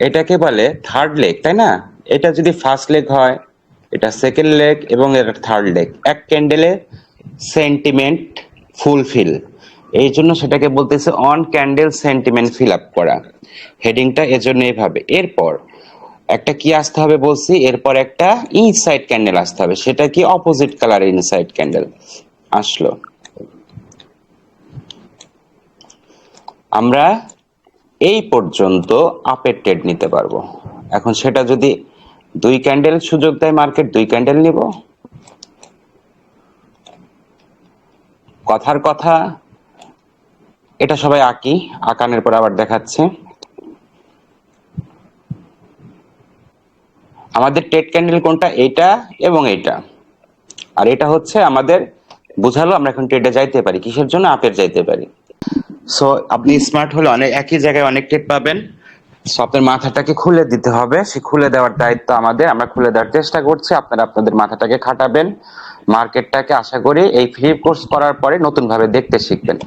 এটাকে বলে third leg তাই না? এটা যদি ফার্স্ট লেগ হয়, এটা সেকেন্ড লেগ এবং এটা থার্ড লেগ এক ক্যান্ডেলে সেন্টিমেন্ট ফুলফিল এই জন্য সেটাকে বলতেছে on candle sentiment fill up করা। হেডিংটা এজন্য এইভাবে এরপর একটা কি আসতে হবে বলছি? এরপর একটা ইনসাইড ক্যান্ডেল আসতে হবে। সেটা কি অপোজিট কালার ইনসাইড ক্যান্ডেল আসলো। আমরা এই পর্যন্ত আপের ট্রেড নিতে পারব। এখন সেটা যদি দুই ক্যান্ডেল সুযোগ দেয় মার্কেট দুই ক্যান্ডেল নিব। কথার কথা, এটা সবাই আঁকি, আঁকানোর পর আবার দেখাচ্ছে। আমাদের টেট ক্যান্ডেল কোনটা? এইটা এবং এইটা। আর এটা হচ্ছে আমাদের, বুঝালো, আমরা এখন ট্রেডে যাইতে পারি, কিসের জন্য আপের যাইতে পারি? সো আপনি স্মার্ট হলে অনেক, একই জায়গায় অনেক টেপ পাবেন। সো আপনার মাথাটাকে খুলে দিতে হবে। সে খুলে দেওয়ার দায়িত্ব আমাদের। আমরা খুলে দেওয়ার চেষ্টা করছি। আপনারা আপনাদের মাথাটাকে খাটাবেন। মার্কেটটাকে আশা করি এই ফ্রি কোর্স করার পরে নতুন ভাবে দেখতে শিখবেন।